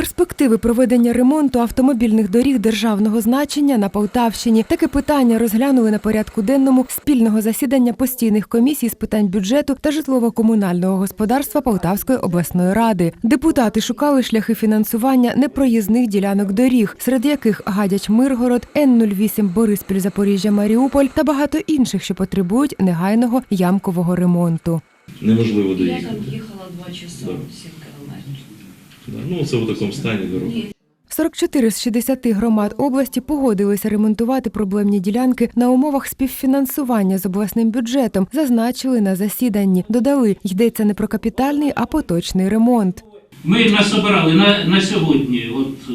Перспективи проведення ремонту автомобільних доріг державного значення на Полтавщині таке питання розглянули на порядку денному спільного засідання постійних комісій з питань бюджету та житлово-комунального господарства Полтавської обласної ради. Депутати шукали шляхи фінансування непроїзних ділянок доріг, серед яких Гадяч Миргород, Н-08 Бориспіль Запоріжжя Маріуполь та багато інших, що потребують негайного ямкового ремонту. Неможливо Я там їхала два часа. 7 кілометрів. Ну, це в такому стані дороги. 44 з 60 громад області погодилися ремонтувати проблемні ділянки на умовах співфінансування з обласним бюджетом, зазначили на засіданні. Додали, йдеться не про капітальний, а поточний ремонт. Ми насобирали на, на сьогодні, от е,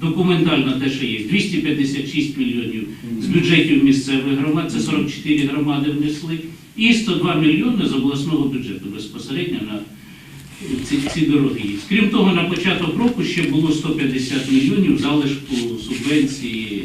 документально те, що є, 256 мільйонів з бюджетів місцевих громад, це 44 громади внесли, і 102 мільйони з обласного бюджету безпосередньо на ці, ці дороги. є. Крім того, ще було 150 мільйонів залишку субвенції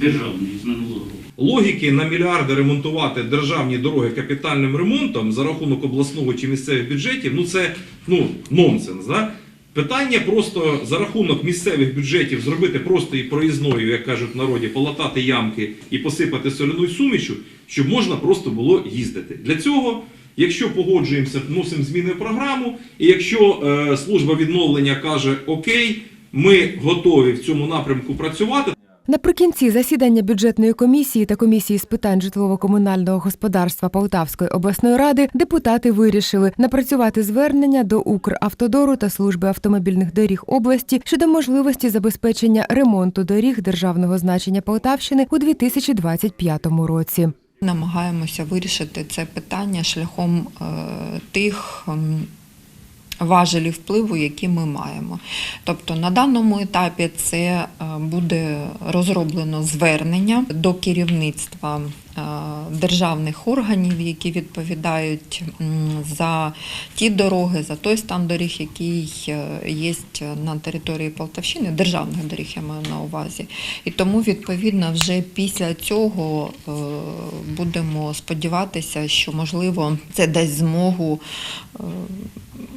державної з минулого року. Логіки на мільярди ремонтувати державні дороги капітальним ремонтом за рахунок обласного чи місцевих бюджетів, ну це ну, нонсенс. Да? Питання просто за рахунок місцевих бюджетів зробити просто і проїзною, як кажуть в народі, полатати ямки і посипати соляною сумішю, щоб можна просто було їздити. Для цього, якщо погоджуємося, вносимо зміни в програму, і якщо е, служба відновлення каже Окей, ми готові в цьому напрямку працювати. Наприкінці засідання бюджетної комісії та комісії з питань житлово-комунального господарства Полтавської обласної ради депутати вирішили напрацювати звернення до Укравтодору та служби автомобільних доріг області щодо можливості забезпечення ремонту доріг державного значення Полтавщини у 2025 році. Намагаємося вирішити це питання шляхом е, тих важелі важелів впливу, які ми маємо. Тобто на даному етапі це е, буде розроблено звернення до керівництва державних органів, які відповідають за ті дороги, за той стан доріг, який е, є на території Полтавщини, державних доріг я маю на увазі. І тому, відповідно, вже після цього е, будемо сподіватися, що можливо це дасть змогу е,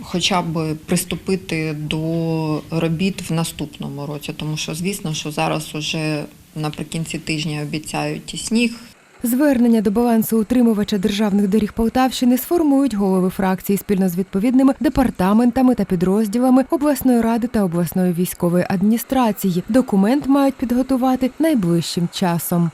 хоча б приступити до робіт в наступному році, тому що звісно, що зараз уже наприкінці тижня обіцяють і сніг, Звернення до балансу утримувача державних доріг Полтавщини сформують голови фракції спільно з відповідними департаментами та підрозділами обласної ради та обласної військової адміністрації. Документ мають підготувати найближчим часом.